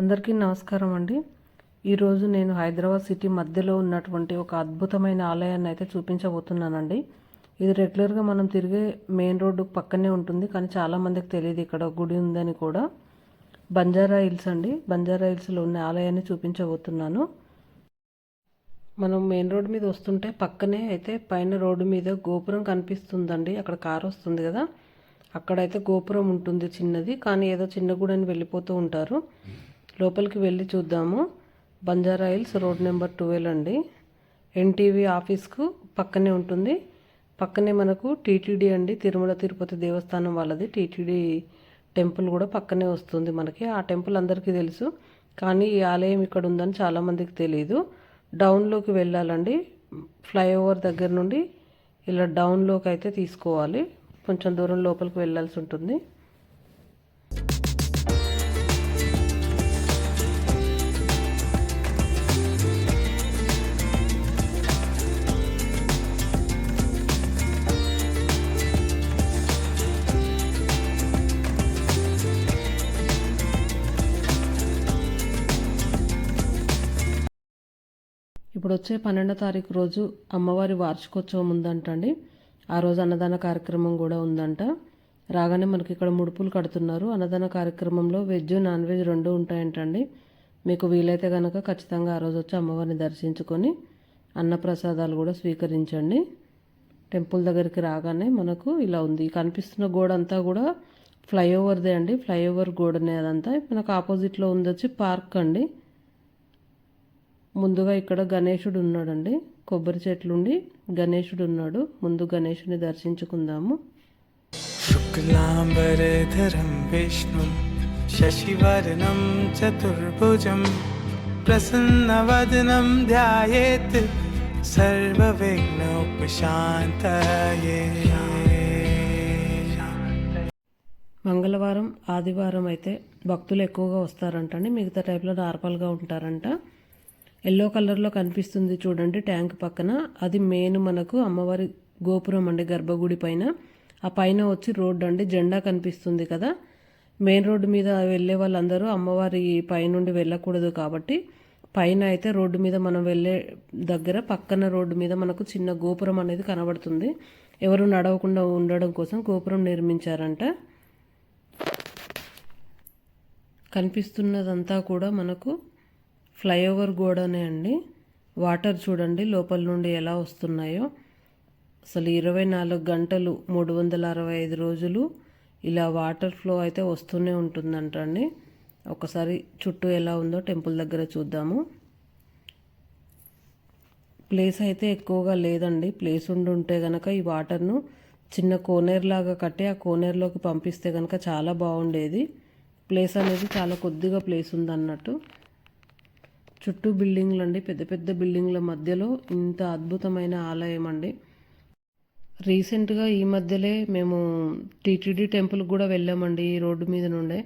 అందరికీ నమస్కారం అండి. ఈరోజు నేను హైదరాబాద్ సిటీ మధ్యలో ఉన్నటువంటి ఒక అద్భుతమైన ఆలయాన్ని అయితే చూపించబోతున్నానండి. ఇది రెగ్యులర్గా మనం తిరిగే మెయిన్ రోడ్డు పక్కనే ఉంటుంది. కానీ చాలామందికి తెలియదు ఇక్కడ గుడి ఉందని కూడా. బంజారా హిల్స్ అండి. బంజారా హిల్స్లో ఉన్న ఆలయాన్ని చూపించబోతున్నాను. మనం మెయిన్ రోడ్ మీద వస్తుంటే పక్కనే అయితే పైన రోడ్డు మీద గోపురం కనిపిస్తుందండి. అక్కడ కారు వస్తుంది కదా. అక్కడైతే గోపురం ఉంటుంది చిన్నది. కానీ ఏదో చిన్న గుడని వెళ్ళిపోతూ ఉంటారు. లోపలికి వెళ్ళి చూద్దాము. Banjara Hills road number twelve అండి. ఎన్టీవీ ఆఫీస్కు పక్కనే ఉంటుంది. పక్కనే మనకు టీటీడీ అండి. తిరుమల తిరుపతి దేవస్థానం వాళ్ళది. టీటీడీ టెంపుల్ కూడా పక్కనే వస్తుంది మనకి. ఆ టెంపుల్ అందరికీ తెలుసు. కానీ ఈ ఆలయం ఇక్కడ ఉందని చాలామందికి తెలియదు డౌన్లోకి వెళ్ళాలండి. ఫ్లైఓవర్ దగ్గర నుండి ఇలా డౌన్లోకి అయితే తీసుకోవాలి. కొంచెం దూరం లోపలికి వెళ్ళాల్సి ఉంటుంది. ఇప్పుడు వచ్చే పన్నెండో తారీఖు రోజు అమ్మవారి వార్షికోత్సవం ఉందంటండి. ఆ రోజు అన్నదాన కార్యక్రమం కూడా ఉందంట. రాగానే మనకి ఇక్కడ ముడుపులు కడుతున్నారు. అన్నదాన కార్యక్రమంలో వెజ్ నాన్ వెజ్ రెండు ఉంటాయంటండి. మీకు వీలైతే కనుక ఖచ్చితంగా ఆ రోజు వచ్చి అమ్మవారిని దర్శించుకొని అన్నప్రసాదాలు కూడా స్వీకరించండి. టెంపుల్ దగ్గరికి రాగానే మనకు ఇలా ఉంది. కనిపిస్తున్న గోడ అంతా కూడా ఫ్లైఓవర్దే అండి. ఫ్లైఓవర్ గోడనే అదంతా. మనకు ఆపోజిట్లో ఉంది వచ్చి పార్క్ అండి. ముందుగా ఇక్కడ గణేషుడు ఉన్నాడండి కొబ్బరి చెట్లుండి గణేషుడు ఉన్నాడు ముందు గణేషుని దర్శించుకుందాము. శుక్లాంబరధరం విష్ణు శశివర్ణం చతుర్భుజం ప్రసన్నవదనం ధ్యాయేత్ సర్వవిఘ్నోపశాంతయే. మంగళవారం ఆదివారం అయితే భక్తులు ఎక్కువగా వస్తారంటండి. మిగతా టైంలో నార్మల్గా ఉంటారంట. ఎల్లో కలర్లో కనిపిస్తుంది చూడండి ట్యాంక్ పక్కన. అది మెయిన్ మనకు అమ్మవారి గోపురం అండి గర్భగుడి పైన. ఆ పైన వచ్చి రోడ్డు అండి జెండా కనిపిస్తుంది కదా. మెయిన్ రోడ్డు మీద వెళ్ళే వాళ్ళందరూ అమ్మవారి పైనుండి వెళ్ళకూడదు కాబట్టి పైన అయితే రోడ్డు మీద మనం వెళ్ళే దగ్గర పక్కన రోడ్డు మీద మనకు చిన్న గోపురం అనేది కనబడుతుంది. ఎవరు నడవకుండా ఉండడం కోసం గోపురం నిర్మించారంట. కనిపిస్తున్నదంతా కూడా మనకు ఫ్లైఓవర్ గోడనే అండి. వాటర్ చూడండి లోపల నుండి ఎలా వస్తున్నాయో. అసలు ఇరవై నాలుగు గంటలు మూడు వందల అరవై ఐదు రోజులు ఇలా వాటర్ ఫ్లో అయితే వస్తూనే ఉంటుందంట అండి. ఒకసారి చుట్టూ ఎలా ఉందో టెంపుల్ దగ్గర చూద్దాము. ప్లేస్ అయితే ఎక్కువగా లేదండి. ప్లేస్ ఉండి ఉంటే కనుక ఈ వాటర్ను చిన్న కోనేరు లాగా కట్టి ఆ కోనేరులోకి పంపిస్తే కనుక చాలా బాగుండేది. ప్లేస్ అనేది చాలా కొద్దిగా ప్లేస్ ఉందన్నట్టు. చుట్టూ బిల్డింగ్లు అండి పెద్ద పెద్ద బిల్డింగ్ల మధ్యలో ఇంత అద్భుతమైన ఆలయం అండి రీసెంట్గా ఈ మధ్యలే మేము టీటీడీ టెంపుల్ కూడా వెళ్ళామండి ఈ రోడ్డు మీద నుండే.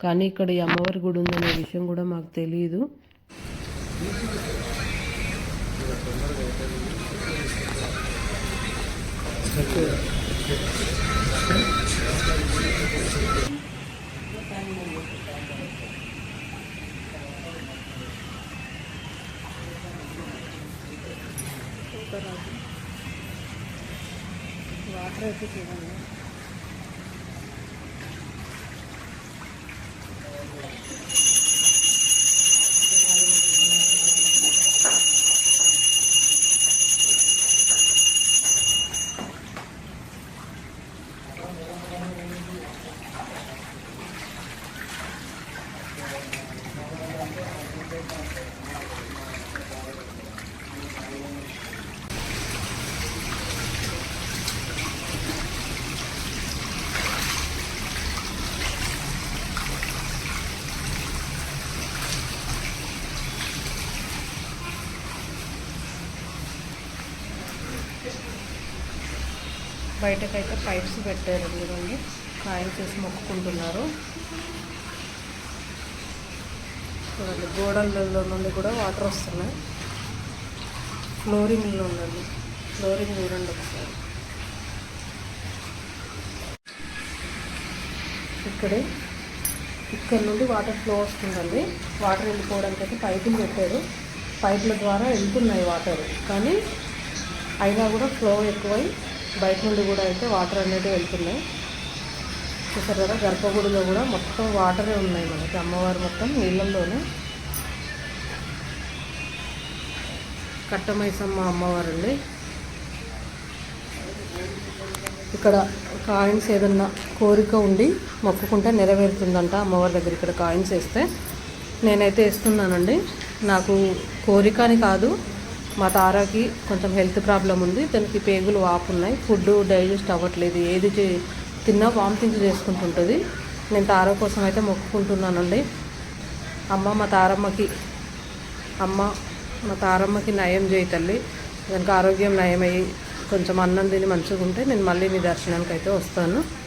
కానీ ఇక్కడ ఈ అమ్మవారి గుడి ఉందనే విషయం కూడా మాకు తెలియదు రాదు వాటర్ అయితే చూడండి. బయటకైతే పైప్స్ పెట్టారు చూడండి కాయలు వేసి మొక్కుకుంటున్నారు. చూడండి గోడలలో నుండి కూడా వాటర్ వస్తున్నాయి. ఫ్లోరింగ్లో ఉందండి. ఫ్లోరింగ్ చూడండి ఒకసారి. ఇక్కడే ఇక్కడ నుండి వాటర్ ఫ్లో వస్తుందండి. వాటర్ వెళ్ళిపోవడానికి అయితే పైపులు పెట్టారు. పైపుల ద్వారా వెళ్తున్నాయి వాటర్. కానీ అయినా కూడా ఫ్లో ఎక్కువై బయట నుండి కూడా అయితే వాటర్ అనేది వెళ్తున్నాయి. చూసారు కదా గర్భగుడిలో కూడా మొత్తం వాటరే ఉన్నాయి మనకి అమ్మవారు మొత్తం నీళ్ళల్లోనే. కట్టమైసమ్మ అమ్మవారు అండి ఇక్కడ కాయిన్స్ ఏదన్నా కోరిక ఉండి మొక్కుకుంటే నెరవేరుతుందంట అమ్మవారి దగ్గర ఇక్కడ కాయిన్స్ వేస్తే. నేనైతే వేస్తున్నానండి. నాకు కోరిక అని కాదు మా తారాకి కొంచెం హెల్త్ ప్రాబ్లం ఉంది. దానికి పేగులు వాపు ఉన్నాయి. ఫుడ్ డైజెస్ట్ అవ్వట్లేదు. ఏది చే- తిన్నా వామిటింగ్ చేసుకుంటుంటుంది. నేను తార కోసం అయితే మొక్కుకుంటున్నానండి. అమ్మ మా తారమ్మకి అమ్మ మా తారమ్మకి నయం చేయి తల్లి. దానికి ఆరోగ్యం నయమయ్యి కొంచెం అన్నం తిని మంచిగా ఉంటే నేను మళ్ళీ నీ దర్శనానికి అయితే వస్తాను.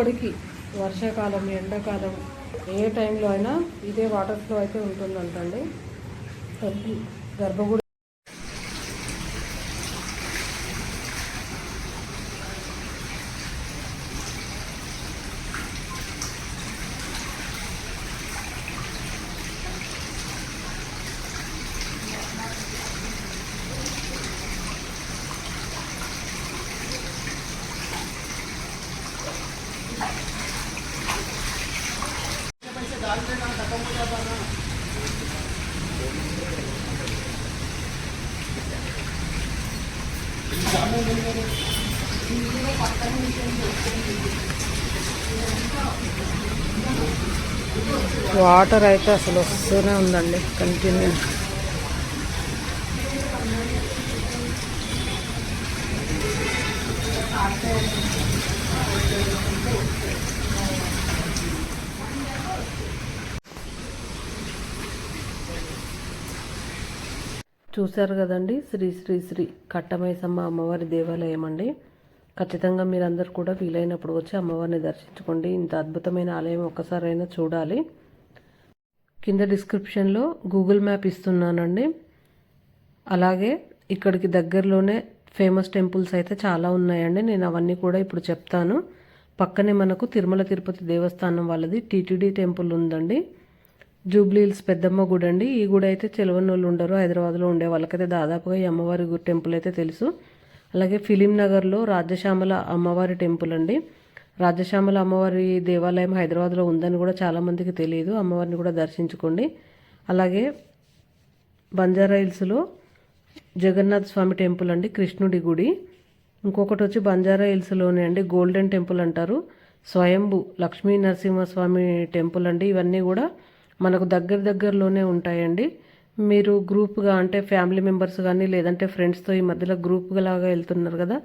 ఎప్పటికీ వర్షాకాలం ఎండాకాలం ఏ టైంలో అయినా ఇదే వాటర్ ఫ్లో అయితే ఉంటుందంటండి. గర్భగుడి వాటర్ అయితే అసలు వస్తూనే ఉందండి కంటిన్యూ చూశారు కదండి? శ్రీ శ్రీ శ్రీ కట్టమైసమ్మ అమ్మవారి దేవాలయం అండి. ఖచ్చితంగా మీరందరూ కూడా వీలైనప్పుడు వచ్చి అమ్మవారిని దర్శించుకోండి. ఇంత అద్భుతమైన ఆలయం ఒక్కసారైనా చూడాలి. కింద డిస్క్రిప్షన్లో గూగుల్ మ్యాప్ ఇస్తున్నానండి. అలాగే ఇక్కడికి దగ్గరలోనే ఫేమస్ టెంపుల్స్ అయితే చాలా ఉన్నాయండి. నేను అవన్నీ కూడా ఇప్పుడు చెప్తాను. పక్కనే మనకు తిరుమల తిరుపతి దేవస్థానం వాళ్ళది టీటీడీ టెంపుల్ ఉందండి. జూబ్లీహిల్స్ పెద్దమ్మ గుడి అండి ఈ గుడి అయితే చెలవని వాళ్ళు ఉండరు. హైదరాబాద్లో ఉండే వాళ్ళకైతే దాదాపుగా ఈ అమ్మవారి గుడి టెంపుల్ అయితే తెలుసు. అలాగే ఫిలిం నగర్లో రాజశ్యామల అమ్మవారి టెంపుల్ అండి. రాజశ్యామల అమ్మవారి దేవాలయం హైదరాబాద్లో ఉందని కూడా చాలామందికి తెలియదు. అమ్మవారిని కూడా దర్శించుకోండి. అలాగే బంజారా హిల్స్లో జగన్నాథ్ స్వామి టెంపుల్ అండి కృష్ణుడి గుడి. ఇంకొకటి వచ్చి బంజారా హిల్స్లోనే అండి గోల్డెన్ టెంపుల్ అంటారు. స్వయంభు లక్ష్మీ నరసింహస్వామి టెంపుల్ అండి. ఇవన్నీ కూడా మనకు దగ్గర దగ్గరలోనే ఉంటాయండి. మీరు గ్రూప్గా అంటే ఫ్యామిలీ మెంబర్స్ కానీ లేదంటే ఫ్రెండ్స్తో ఈ మధ్యలో గ్రూప్గా లాగా వెళ్తున్నారు కదా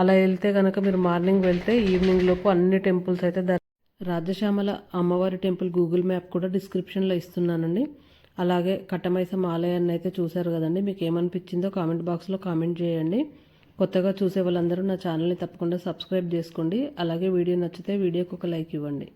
అలా వెళ్తే కనుక మీరు మార్నింగ్ వెళ్తే ఈవినింగ్ లోపు అన్ని టెంపుల్స్ అయితే దర్ రాజశ్యామల అమ్మవారి టెంపుల్ గూగుల్ మ్యాప్ కూడా డిస్క్రిప్షన్లో ఇస్తున్నానండి. అలాగే కట్టమైసం ఆలయాన్ని అయితే చూశారు కదండి. మీకు ఏమనిపించిందో కామెంట్ బాక్స్లో కామెంట్ చేయండి. కొత్తగా చూసే వాళ్ళందరూ నా ఛానల్ని తప్పకుండా సబ్స్క్రైబ్ చేసుకోండి. అలాగే వీడియో నచ్చితే వీడియోకి ఒక లైక్ ఇవ్వండి.